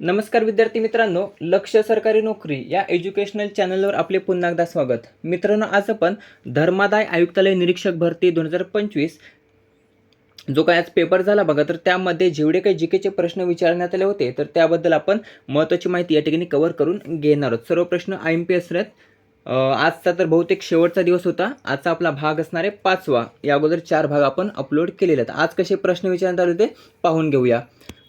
नमस्कार विद्यार्थी मित्रांनो लक्ष सरकारी नोकरी या एज्युकेशनल चॅनलवर आपले पुन्हा एकदा स्वागत. मित्रांनो आज आपण धर्मादाय आयुक्तालय निरीक्षक भरती दोन हजार पंचवीस जो काय आज पेपर झाला बघा तर त्यामध्ये जेवढे काही जी केचे प्रश्न विचारण्यात आले होते तर त्याबद्दल आपण महत्त्वाची माहिती या ठिकाणी कव्हर करून घेणार आहोत. सर्व प्रश्न आय एम पी एस आहेत आजचा तर बहुतेक शेवटचा दिवस होता. आजचा आपला भाग असणार आहे पाचवा. या अगोदर चार भाग आपण अपलोड केलेले आहेत. आज कसे प्रश्न विचारण्यात आले होते पाहून घेऊया.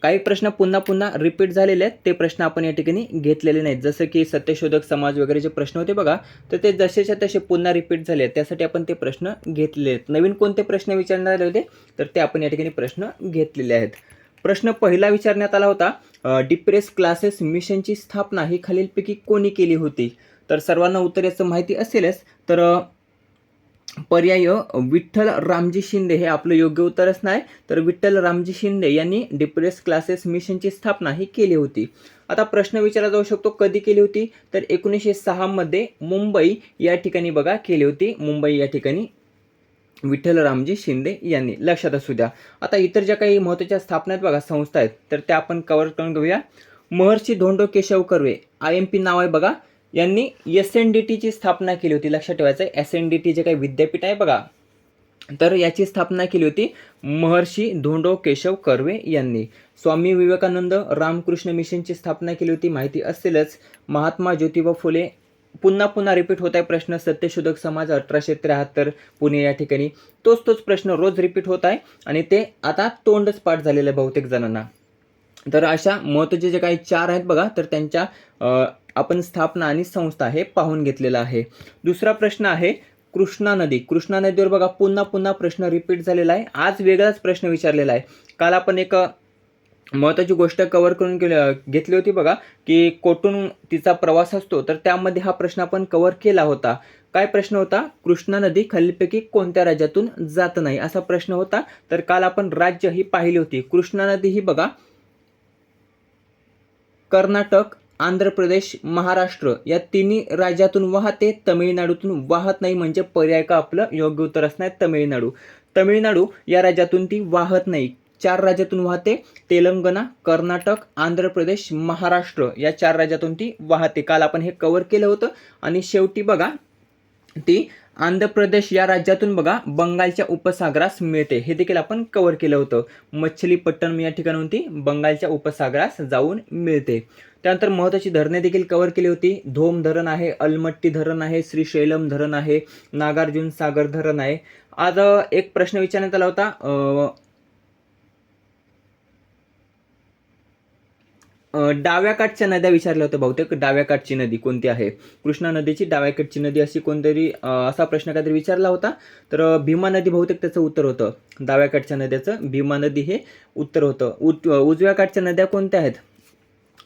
काही प्रश्न पुन्हा पुन्हा रिपीट झालेले आहेत. ते प्रश्न आपण या ठिकाणी घेतलेले नाहीत. जसं की सत्यशोधक समाज वगैरे जे प्रश्न होते बघा तर ते जसेच्या तसे पुन्हा रिपीट झाले आहेत. त्यासाठी आपण ते प्रश्न घेतलेले आहेत. नवीन कोणते प्रश्न विचारण्यात आले होते? तर ते आपण या ठिकाणी प्रश्न घेतलेले आहेत. प्रश्न पहिला विचारण्यात आला होता डिप्रेस क्लासेस मिशनची स्थापना ही खालीलपैकी कोणी केली होती? तर सर्वांना उत्तर याचं माहिती असेलच. तर पर्याय विठ्ठल रामजी शिंदे हे आपलं योग्य उत्तर असणार आहे तर विठ्ठल रामजी शिंदे यांनी डिप्रेस क्लासेस मिशनची स्थापना ही केली होती. आता प्रश्न विचारला जाऊ शकतो कधी केली होती? तर एकोणीसशे सहामध्ये मुंबई या ठिकाणी बघा केली होती. मुंबई या ठिकाणी विठ्ठल रामजी शिंदे यांनी. लक्षात असू द्या. आता इतर ज्या काही महत्त्वाच्या स्थापना आहेत बघा संस्था आहेत तर त्या आपण कव्हर करून घेऊया. Maharshi Dhondo Keshav Karve I M P नाव आहे बघा. यांनी एस एन डी टीची स्थापना केली होती. लक्षात ठेवायचं आहे एस एन डी टी जे काही विद्यापीठ आहे बघा तर याची स्थापना केली होती महर्षी धोंडो केशव कर्वे यांनी. स्वामी विवेकानंद रामकृष्ण मिशनची स्थापना केली होती माहिती असेलच महात्मा ज्योतिबा फुले पुन्हा पुन्हा रिपीट होत आहे प्रश्न सत्यशोधक समाज अठराशे त्र्याहत्तर पुणे या ठिकाणी. तोच तोच प्रश्न रोज रिपीट होत आहे आणि ते आता तोंडच पाठ झालेलं आहे बहुतेक जणांना. तर अशा महत्त्वाचे जे काही चार आहेत बघा तर त्यांच्या आपण स्थापना आणि संस्था हे पाहून घेतलेलं आहे. दुसरा प्रश्न आहे कृष्णा नदी. कृष्णा नदीवर बघा पुन्हा पुन्हा प्रश्न रिपीट झालेला आहे. आज वेगळाच प्रश्न विचारलेला आहे. काल आपण एक महत्त्वाची गोष्ट कव्हर करून गेले घेतली होती बघा की कोठून तिचा प्रवास असतो तर त्यामध्ये हा प्रश्न आपण कव्हर केला होता. काय प्रश्न होता? कृष्णा नदी खालीलपैकी कोणत्या राज्यातून जात नाही असा प्रश्न होता. तर काल आपण राज्य ही पाहिली होती. कृष्णा नदी ही बघा कर्नाटक आंध्र प्रदेश महाराष्ट्र या तिन्ही राज्यातून वाहते तमिळनाडूतून वाहत नाही म्हणजे पर्याय का आपलं? योग्य उत्तर असणार तमिळनाडू. तमिळनाडू या राज्यातून ती वाहत नाही. चार राज्यातून वाहते तेलंगणा कर्नाटक आंध्र प्रदेश महाराष्ट्र या चार राज्यातून ती वाहते. काल आपण हे कव्हर केलं होतं आणि शेवटी बघा ती आंध्र प्रदेश या राज्यातून बघा बंगालच्या उपसागरास मिळते. हे देखील आपण कव्हर केलं होतं. मच्छलीपट्टणम या ठिकाणाहून ती बंगालच्या उपसागरास जाऊन मिळते. त्यानंतर महत्त्वाची धरणे देखील कव्हर केली होती. धोम धरण आहे अलमट्टी धरण आहे श्रीशैलम धरण आहे नागार्जुन सागर धरण आहे. आज एक प्रश्न विचारण्यात आला होता अ, अ, डाव्या काठच्या नद्या विचारल्या होत्या बहुतेक. डाव्या काठची नदी कोणती आहे? कृष्णा नदीची. डाव्या काठची नदी अशी कोणतरी असा प्रश्न काहीतरी विचारला होता. तर भीमा नदी बहुतेक त्याचं उत्तर होतं. डाव्या काठच्या नद्याचं भीमा नदी हे उत्तर होतं. उत उजव्या काठच्या नद्या कोणत्या आहेत?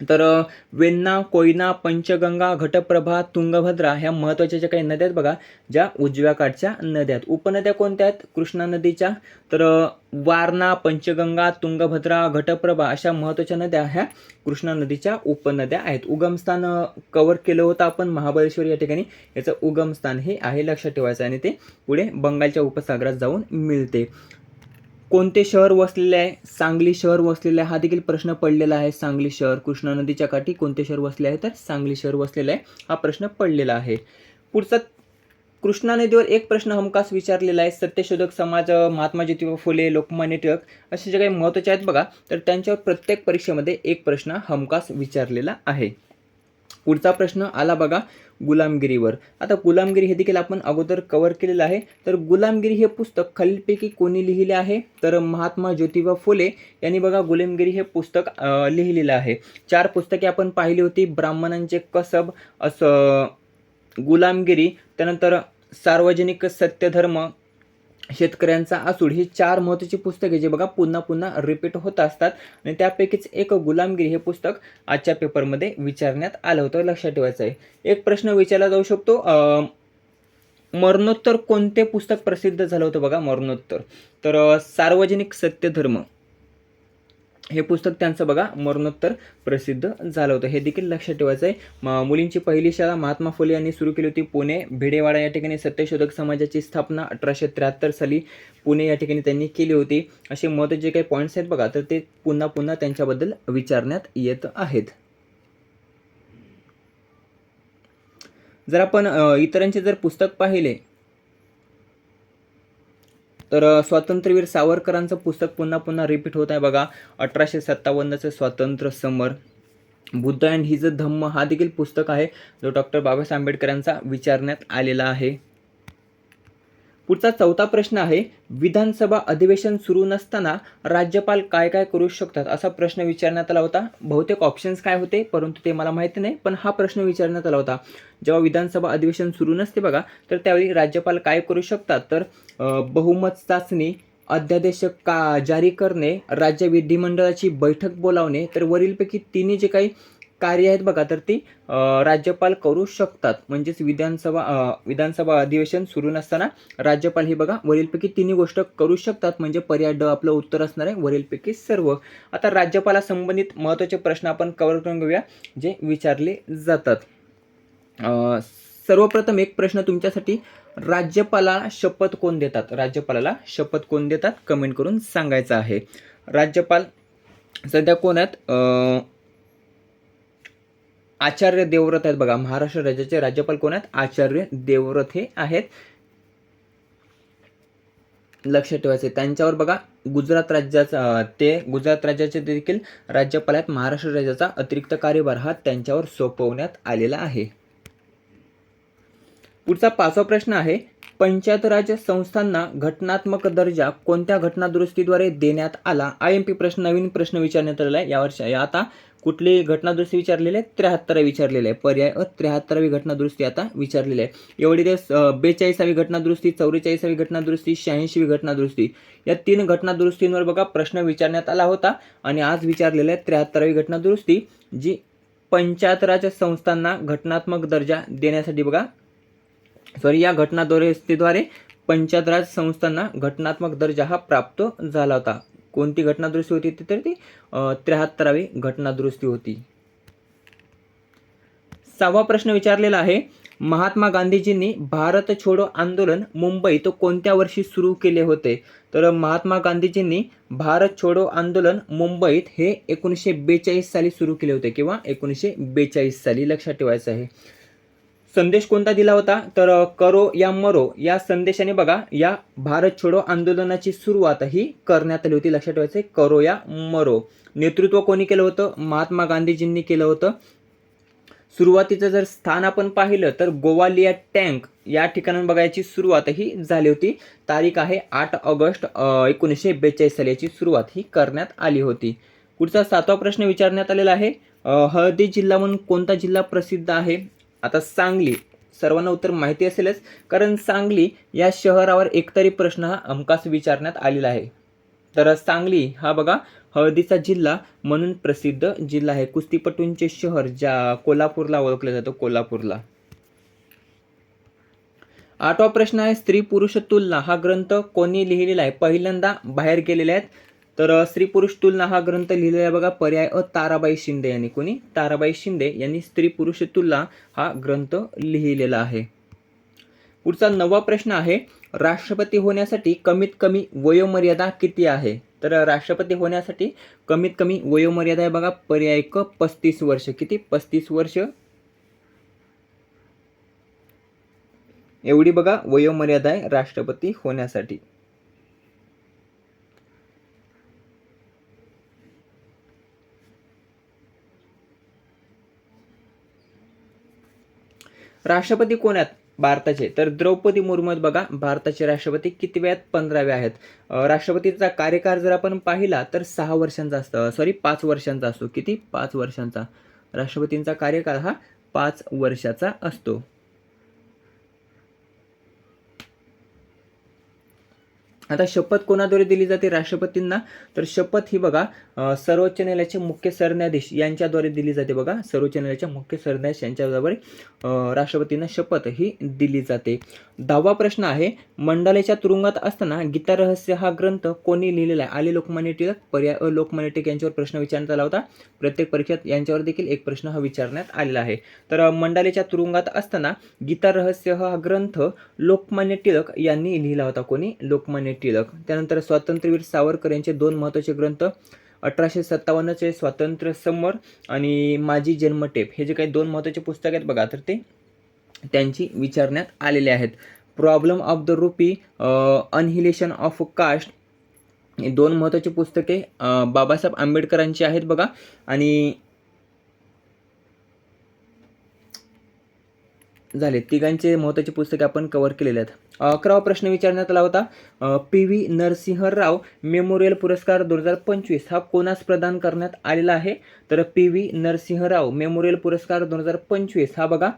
तर वेन्ना वेण्णा कोयना पंचगंगा घटप्रभा तुंगभद्रा ह्या महत्त्वाच्या ज्या काही नद्या आहेत बघा ज्या उजव्या काठच्या नद्या आहेत. उपनद्या कोणत्या आहेत? कृष्णा नदीच्या. तर वारणा पंचगंगा तुंगभद्रा घटप्रभा अशा महत्त्वाच्या नद्या ह्या कृष्णा नदीच्या उपनद्या आहेत. उगमस्थान कवर केलं होतं आपण महाबळेश्वर या ठिकाणी. याचं उगमस्थान हे आहे लक्षात ठेवायचं आणि ते पुढे बंगालच्या उपसागरात जाऊन मिळते. कोणते शहर वसलेले आहे? सांगली शहर वसलेले आहे. हा देखील प्रश्न पडलेला आहे. सांगली शहर कृष्णा नदीच्या काठी कोणते शहर वसले आहे? तर सांगली शहर वसलेलं आहे. हा प्रश्न पडलेला आहे. पुढचा कृष्णा नदीवर एक प्रश्न हमखास विचारलेला आहे. सत्यशोधक समाज महात्मा ज्योतिबा फुले लोकमान्य टिळक असे जे काही महत्त्वाचे आहेत बघा तर त्यांच्यावर प्रत्येक परीक्षेमध्ये एक प्रश्न हमखास विचारलेला आहे. पुढचा प्रश्न आला बघा गुलामगिरीवर. आता गुलामगिरी हे देखील आपण अगोदर कव्हर केलेलं आहे. तर गुलामगिरी हे पुस्तक खालीलपैकी कोणी लिहिले आहे? तर महात्मा ज्योतिबा फुले यांनी बघा गुलामगिरी हे पुस्तक लिहिलेलं आहे. चार पुस्तके आपण पाहिली होती ब्राह्मणांचे कसब असं गुलामगिरी त्यानंतर सार्वजनिक सत्यधर्म शेतकऱ्यांचा आसूड ही चार महत्त्वाची पुस्तके जे बघा पुन्हा पुन्हा रिपीट होत असतात. आणि त्यापैकीच एक गुलामगिरी हे पुस्तक आजच्या पेपरमध्ये विचारण्यात आलं होतं लक्षात ठेवायचं आहे. एक प्रश्न विचारला जाऊ शकतो मरणोत्तर कोणते पुस्तक प्रसिद्ध झालं होतं बघा मरणोत्तर. तर सार्वजनिक सत्यधर्म. हे पुस्तक त्यांचं बघा मरणोत्तर प्रसिद्ध झालं होतं. हे देखील लक्षात ठेवायचं आहे. म- मुलींची पहिली शाळा महात्मा फुले यांनी सुरू केली होती पुणे भिडेवाडा या ठिकाणी सत्यशोधक समाजाची स्थापना अठराशे त्र्याहत्तर साली पुणे या ठिकाणी त्यांनी केली होती. असे महत्त्वाचे जे काही पॉईंट्स आहेत बघा तर ते पुन्हा पुन्हा त्यांच्याबद्दल विचारण्यात येत आहेत. जर आपण इतरांचे जर पुस्तक पाहिले तर स्वातंत्र्यवीर सावरकरांचं पुस्तक पुन्हा पुन्हा रिपीट होत आहे बघा. अठराशे सत्तावन्नचं स्वातंत्र्य समर. बुद्ध अँड हिज धम्म हा देखील पुस्तक आहे जो डॉक्टर बाबासाहेब आंबेडकरांचा विचारण्यात आलेला आहे. पुढचा चौथा प्रश्न आहे विधानसभा अधिवेशन सुरू नसताना राज्यपाल काय काय करू शकतात असा प्रश्न विचारण्यात आला होता. बहुतेक ऑप्शन्स काय होते परंतु ते मला माहिती नाही पण हा प्रश्न विचारण्यात आला होता. जेव्हा विधानसभा अधिवेशन सुरू नसते बघा तर त्यावेळी राज्यपाल काय करू शकतात? तर बहुमत चाचणी अध्यादेश का जारी करणे राज्य विधिमंडळाची बैठक बोलावणे तर वरीलपैकी तिन्ही जे काही कार्य आहेत बघा तर ती राज्यपाल करू शकतात. म्हणजेच विधानसभा विधानसभा अधिवेशन सुरू नसताना राज्यपाल हे बघा वरीलपैकी तिन्ही गोष्ट करू शकतात. म्हणजे पर्याय ड आपलं उत्तर असणार आहे वरीलपैकी सर्व. आता राज्यपाला संबंधित महत्त्वाचे प्रश्न आपण कव्हर करून घेऊया जे विचारले जातात. सर्वप्रथम एक प्रश्न तुमच्यासाठी. राज्यपाला शपथ कोण देतात? राज्यपालाला शपथ कोण देतात? कमेंट करून सांगायचं आहे. राज्यपाल सध्या कोण आहेत? आचार्य देवव्रत आहेत बघा. महाराष्ट्र राज्याचे राज्यपाल कोण आहेत? आचार्य देवव्रत हे आहेत. लक्षात ठेवायचे त्यांच्यावर बघा गुजरात राज्याचा ते गुजरात राज्याचे देखील राज्यपाल आहेत. महाराष्ट्र राज्याचा अतिरिक्त कार्यभार हा त्यांच्यावर सोपवण्यात आलेला आहे. पुढचा पाचवा प्रश्न आहे पंचायत राज संस्थांना घटनात्मक दर्जा कोणत्या घटनादुरुस्तीद्वारे देण्यात आला? आय एम पी प्रश्न नवीन प्रश्न विचारण्यात आलेला आहे. यावर्षी आता कुठली घटनादुरुस्ती विचारलेली आहे? त्र्याहत्तरावी विचारलेली आहे. पर्याय अ त्र्याहत्तरावी घटनादुरुस्ती आता विचारलेली आहे. एवढी ते बेचाळीसावी घटनादुरुस्ती चौवेचाळीसावी घटनादुरुस्ती शहाऐंशीवी घटनादुरुस्ती या तीन घटनादुरुस्तींवर बघा प्रश्न विचारण्यात आला होता आणि आज विचारलेला आहे त्र्याहत्तरावी घटनादुरुस्ती जी पंचायत संस्थांना घटनात्मक दर्जा देण्यासाठी बघा. सॉरी या घटना दुरुस्तीद्वारे संस्थांना घटनात्मक दर्जा हा प्राप्त झाला होता. कोणती घटना दुरुस्ती होती ती तर ती त्र्याहत्तरावी घटना दुरुस्ती होती. सहावा प्रश्न विचारलेला आहे महात्मा गांधीजींनी भारत छोडो आंदोलन मुंबईत कोणत्या वर्षी सुरू केले होते? तर महात्मा गांधीजींनी भारत छोडो आंदोलन मुंबईत हे एकोणीसशे बेचाळीस साली सुरू केले होते किंवा एकोणीसशे बेचाळीस साली लक्षात ठेवायचं आहे. संदेश कोणता दिला होता? तर करो या मरो. या संदेशाने बघा या भारत छोडो आंदोलनाची सुरुवात ही करण्यात आली होती. लक्षात ठेवायचं करो या मरो. नेतृत्व कोणी केलं होतं? महात्मा गांधीजींनी केलं होतं. सुरुवातीचं जर स्थान आपण पाहिलं तर गोवालिया टँक या ठिकाणून बघायची सुरुवात ही झाली होती. तारीख आहे आठ ऑगस्ट एकोणीसशे बेचाळीस साली याची सुरुवात ही करण्यात आली होती. पुढचा सातवा प्रश्न विचारण्यात आलेला आहे. हळदी जिल्हा म्हणून कोणता जिल्हा प्रसिद्ध आहे? आता सांगली सर्वांना उत्तर माहिती असेलच कारण सांगली या शहरावर एकतरी प्रश्न हा हमखास विचारण्यात आलेला आहे. तर सांगली हा बघा हळदीचा जिल्हा म्हणून प्रसिद्ध जिल्हा आहे. कुस्तीपटूंचे शहर ज्या कोल्हापूरला ओळखलं जातं कोल्हापूरला. आठवा प्रश्न आहे स्त्री पुरुष तुलना हा ग्रंथ कोणी लिहिलेला आहे? पहिल्यांदा बाहेर गेलेले आहेत तर स्त्री पुरुष तुलना हा ग्रंथ लिहिलेला आहे बघा पर्याय अ ताराबाई शिंदे यांनी. कोणी? ताराबाई शिंदे यांनी स्त्री पुरुष तुलना हा ग्रंथ लिहिलेला आहे. पुढचा नवा प्रश्न आहे राष्ट्रपती होण्यासाठी कमीत कमी वयोमर्यादा किती आहे? तर राष्ट्रपती होण्यासाठी कमीत कमी वयोमर्यादा आहे बघा पर्याय क पस्तीस वर्ष. किती? पस्तीस वर्ष. एवढी बघा वयोमर्यादा आहे राष्ट्रपती होण्यासाठी. राष्ट्रपती कोण आहेत? भारताचे. तर द्रौपदी मुर्मू बघा. भारताचे राष्ट्रपती किती वेळात? पंधरावे आहेत. राष्ट्रपतीचा कार्यकाळ जर आपण पाहिला तर सहा वर्षांचा असतं. सॉरी पाच वर्षांचा असतो. किती? पाच वर्षांचा. राष्ट्रपतींचा कार्यकाळ हा पाच वर्षाचा असतो. आता शपथ कोणाद्वारे दिली जाते राष्ट्रपतींना? तर शपथ ही बघा सर्वोच्च न्यायालयाचे मुख्य सरन्यायाधीश यांच्याद्वारे दिली जाते बघा. सर्वोच्च न्यायालयाच्या मुख्य सरन्यायाधीश यांच्याद्वारे राष्ट्रपतींना शपथ ही दिली जाते. दहावा प्रश्न आहे मंडालेच्या तुरुंगात असताना गीता रहस्य हा ग्रंथ कोणी लिहिलेला आहे? आले लोकमान्य टिळक पर्याय अ लोकमान्य टिळक यांच्यावर प्रश्न विचारण्यात आला होता. प्रत्येक परीक्षेत यांच्यावर देखील एक प्रश्न हा विचारण्यात आलेला आहे. तर मंडालेच्या तुरुंगात असताना गीता रहस्य हा ग्रंथ लोकमान्य टिळक यांनी लिहिला होता. कोणी? लोकमान्य टिळक. त्यानंतर स्वातंत्र्यवीर सावरकर यांचे दोन महत्त्वाचे ग्रंथ अठराशे सत्तावन्नचे स्वातंत्र्य समर आणि माझी जन्मटेप. हे जे काही दोन महत्त्वाचे पुस्तक आहेत बघा तर ते त्यांची विचारण्यात आलेले आहेत. Problem of the rupee annihilation of caste हे दोन महत्त्वाची पुस्तके बाबासाहेब आंबेडकरांची आहेत बघा. आणि झाले. तिघांचे महत्त्वाचे पुस्तके आपण कव्हर केलेले आहेत. अकरावा प्रश्न विचारण्यात आला होता. पी व्ही नरसिंहराव मेमोरियल पुरस्कार दोन हजार पंचवीस हा कोणास प्रदान करण्यात आलेला आहे? तर पी व्ही नरसिंहराव मेमोरियल पुरस्कार दोन हजार पंचवीस हा बघा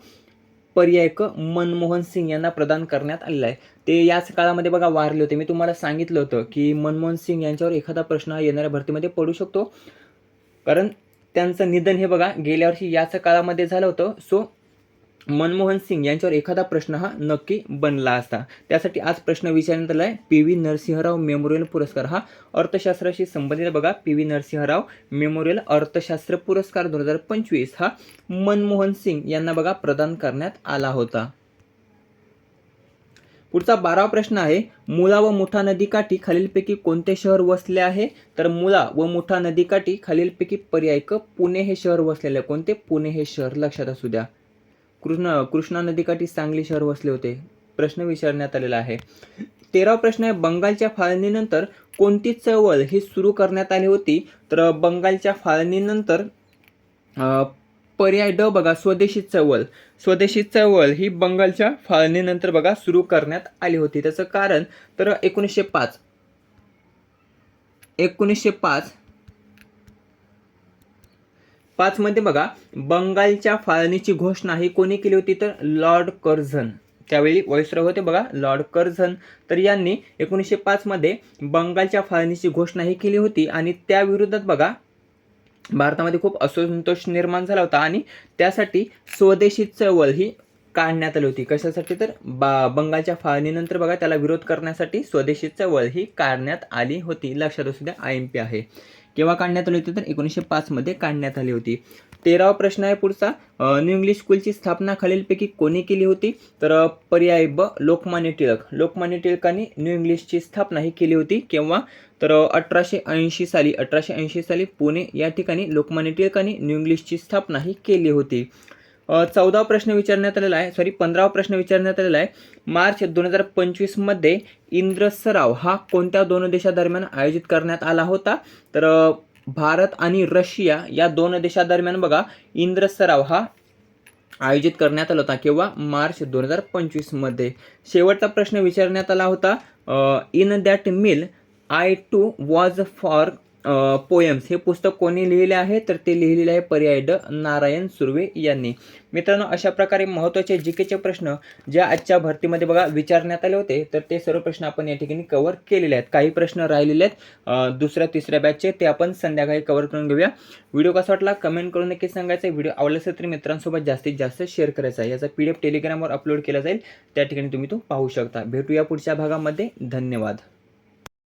पर्याय क मनमोहन सिंग यांना प्रदान करण्यात आलेला आहे. ते याच काळामध्ये बघा वारले होते. मी तुम्हाला सांगितलं होतं की मनमोहन सिंग यांच्यावर एखादा प्रश्न हा येणाऱ्या भरतीमध्ये पडू शकतो. कारण त्यांचं निधन हे बघा गेल्या वर्षी याच काळामध्ये झालं होतं. सो मनमोहन सिंग यांच्यावर एखादा प्रश्न हा नक्की बनला असता. त्यासाठी आज प्रश्न विचारण्यात आला आहे पी व्ही नरसिंहराव मेमोरियल पुरस्कार. हा अर्थशास्त्राशी संबंधित बघा. पी व्ही नरसिंहराव मेमोरियल अर्थशास्त्र पुरस्कार दोन हजार पंचवीस हा मनमोहन सिंग यांना बघा प्रदान करण्यात आला होता. पुढचा बारावा प्रश्न आहे मुला व मुठा नदीकाठी खालीलपैकी कोणते शहर वसले आहे? तर मुला व मुठा नदीकाठी खालीलपैकी पर्याय क पुणे हे शहर वसलेले. कोणते? पुणे हे शहर. लक्षात असू द्या. कृष्ण कृष्णा नदीकाठी सांगली शहर वसले होते. प्रश्न विचारण्यात आलेला आहे. तेरावा प्रश्न आहे बंगालच्या फाळणीनंतर कोणती चळवळ ही सुरू करण्यात आली होती? तर बंगालच्या फाळणीनंतर पर्याय ड बघा स्वदेशी चळवळ. स्वदेशी चळवळ ही बंगालच्या फाळणीनंतर बघा सुरू करण्यात आली होती. त्याचं कारण तर एकोणीसशे पाच. एकोणीसशे पाच पाचमध्ये बघा बंगालच्या फाळणीची घोषणा ही कोणी केली होती तर लॉर्ड कर्झन. त्यावेळी वॉइसरॉय होते बघा लॉर्ड कर्झन. तर यांनी एकोणीसशे पाचमध्ये बंगालच्या फाळणीची घोषणा ही केली होती आणि त्याविरोधात बघा भारतामध्ये खूप असंतोष निर्माण झाला होता आणि त्यासाठी स्वदेशी चळवळ ही काढण्यात आली होती. कशासाठी तर? बा बंगालच्या फाळणीनंतर बघा त्याला विरोध करण्यासाठी स्वदेशी चळवळ ही काढण्यात आली होती. लक्षात असू द्या आय एम पी आहे. केव्हा काढण्यात आली होती तर? एकोणीसशे पाचमध्ये काढण्यात आली होती. तेरावा प्रश्न आहे पुढचा. न्यू इंग्लिश स्कूलची स्थापना खालीलपैकी कोणी केली होती? तर पर्याय ब लोकमान्य टिळक. लोकमान्य टिळकांनी न्यू इंग्लिशची स्थापना ही केली होती. केव्हा? तर अठराशे ऐंशी साली. अठराशे ऐंशी साली पुणे या ठिकाणी लोकमान्य टिळकांनी न्यू इंग्लिशची स्थापना ही केली होती. चौदावा प्रश्न विचारण्यात आलेला आहे. सॉरी पंधरावा प्रश्न विचारण्यात आलेला आहे. मार्च दोन हजार पंचवीसमध्ये इंद्र सराव हा कोणत्या दोन देशादरम्यान आयोजित करण्यात आला होता? तर भारत आणि रशिया या दोन देशादरम्यान बघा इंद्र सराव हा आयोजित करण्यात आला होता किंवा मार्च दोन हजार पंचवीसमध्ये शेवटचा प्रश्न विचारण्यात आला होता in that mill I too was for poems हे पुस्तक कोणी लिहिले आहे? तर ते लिहिलेले आहे पर्याय ड. नारायण सुर्वे यांनी. मित्रांनो अशा प्रकारे महत्त्वाचे जी केचे प्रश्न ज्या आजच्या भरतीमध्ये बघा विचारण्यात आले होते तर ते सर्व प्रश्न आपण या ठिकाणी कव्हर केलेले आहेत. काही प्रश्न राहिलेले आहेत. दुसऱ्या तिसऱ्या बॅचचे ते आपण संध्याकाळी कव्हर करून घेऊया. व्हिडिओ कसा वाटला? कमेंट करून नक्की सांगायचं व्हिडिओ आवडला असेल तर मित्रांसोबत जास्तीत जास्त शेअर करायचा आहे. याचा पी डी एफ टेलिग्रामवर अपलोड केला जाईल. त्या ठिकाणी तुम्ही तो पाहू शकता. भेटूया पुढच्या भागामध्ये. धन्यवाद.